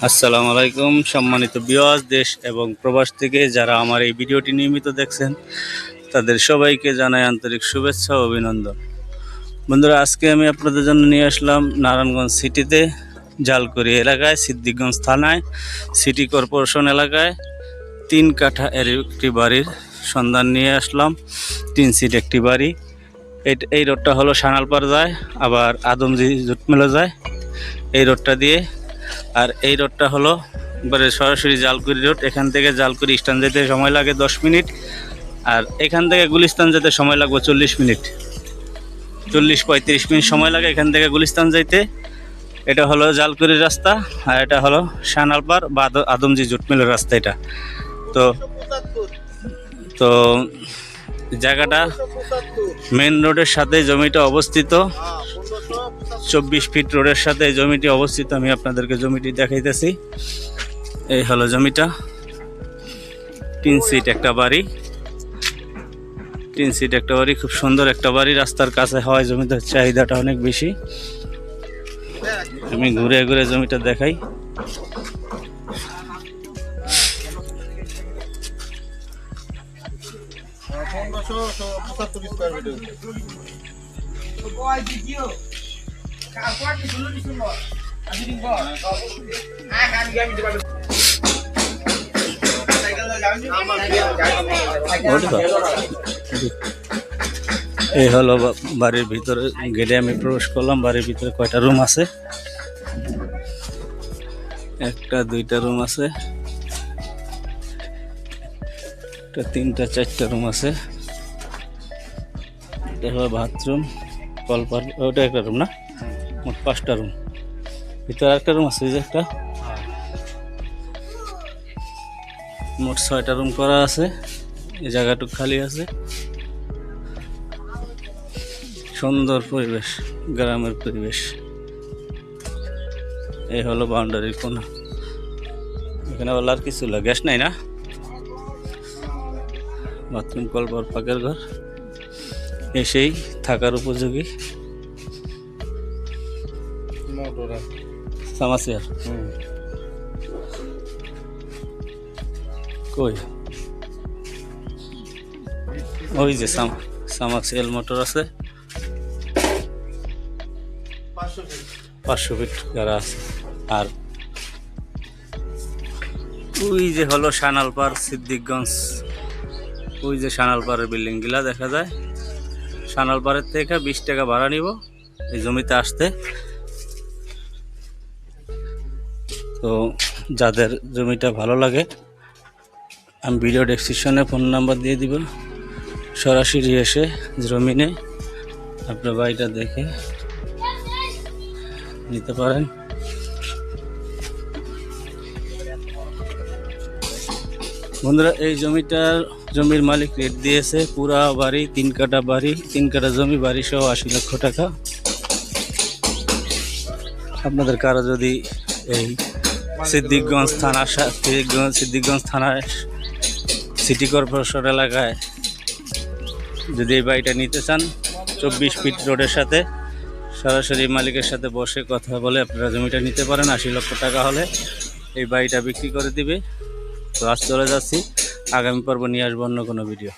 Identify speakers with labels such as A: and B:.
A: আসসালামু আলাইকুম সম্মানিত বিওয়াজ দেশ এবং প্রবাস থেকে যারা আমার এই ভিডিওটি নিয়মিত দেখছেন, তাদের সবাইকে জানাই আন্তরিক শুভেচ্ছা ও অভিনন্দন। বন্ধুরা, আজকে আমি আপনাদের জন্য নিয়ে আসলাম নারায়ণগঞ্জ সিটিতে, জালকুড়ি এলাকায়, সিদ্দিকগঞ্জ থানায়, সিটি কর্পোরেশন এলাকায় তিন কাঠা এর একটি বাড়ির সন্ধান নিয়ে আসলাম। তিন সিট একটি বাড়ি। এই- রোডটা হলো সানালপাড় যায়, আবার আদমজি জুটমেলা যায়। এই রোডটা দিয়ে আর এই রোডটা হলো এবারে সরাসরি জালকুড়ি রোড। এখান থেকে জালকুড়ি স্ট্যান্ড যেতে সময় লাগে দশ মিনিট, আর এখান থেকে গুলিস্তান যেতে সময় লাগবে চল্লিশ মিনিট। চল্লিশ পঁয়ত্রিশ মিনিট সময় লাগে এখান থেকে গুলিস্তান যাইতে। এটা হলো জালকুড়ির রাস্তা, আর এটা হলো শানালপাড় বা আদ- আদমজি জুটমিলের রাস্তা এটা। তো তো জায়গাটা মেন রোডের সাথে জমিটা অবস্থিত। চব্বিশ ফিট রোডের সাথে জমিটি অবস্থিত, আমি আপনাদেরকে জমিটি দেখাইতেছি। এই হলো জমিটা। তিন সিট একটা বাড়ি। তিন সিট একটা বাড়ি, খুব সুন্দর একটা বাড়ি। রাস্তার কাছে হওয়ায় জমিটার চাহিদাটা অনেক বেশি। আমি ঘুরে ঘুরে জমিটা দেখাই।
B: পনেরোশো পঁচাত্তর স্কোয়ার
A: তো? এই হলো বাড়ির ভিতরে গেটে আমি প্রবেশ করলাম। বাড়ির ভিতরে কয়টা রুম আছে? একটা, দুইটা রুম আছে। একটা, তিনটা, চারটা রুম আছে। এটা হলো বাথরুম কলপার ওটা একটা রুম না? মোট পাঁচটা রুম ভিতরে একটা রুম আছে যে একটা। মোট ছয়টা রুম করা আছে। এই জায়গাটুকু খালি আছে। সুন্দর পরিবেশ, গ্রামের পরিবেশ। এই হলো বাউন্ডারির কোনা এখানে বলার আর কিছু না গ্যাস নাই না? বাথরুম কল পর পাকের ঘর। এসেই থাকার উপযোগী।
B: মোটর
A: সামাসিয়ার কই? ওই যে সাম সামাক্সিয়াল মোটর আছে।
B: পাঁচশো ফিট
A: যারা আছে। আর ওই যে হলো সানালপাড় সিদ্দিকগঞ্জ। ওই যে সানালপাড়ের বিল্ডিংগুলা দেখা যায়। সানালপাড়ের থেকে বিশ টাকা ভাড়া নিব। এই জমিতে আসতে। তো যাদের জমিটা ভালো লাগে, আমি ভিডিও ডেসক্রিপশনে ফোন নাম্বার দিয়ে দিব। সরাসরি এসে জমিনে আপনার বাড়িটা দেখে নিতে পারেন। বন্ধুরা, এই জমিটার জমির মালিক রেট দিয়েছে, পুরা বাড়ি, তিন কাটা বাড়ি, তিন কাটা জমি, বাড়ি সহ আশি লক্ষ টাকা। আপনাদের কারও যদি এই সিদ্দিকগঞ্জ থানার সাথে সিদ্দিকগঞ্জ থানার সিটি কর্পোরেশন এলাকায় যদি এই বাড়িটা নিতে চান, চব্বিশ ফিট রোডের সাথে সরাসরি মালিকের সাথে বসে কথা বলে আপনারা জমিটা নিতে পারেন, আশি লক্ষ টাকা হলে এই বাড়িটা বিক্রি করে দিবে। তো আজ চলে যাচ্ছি। আগামী পর্ব নিয়ে আসব অন্য কোনো ভিডিও।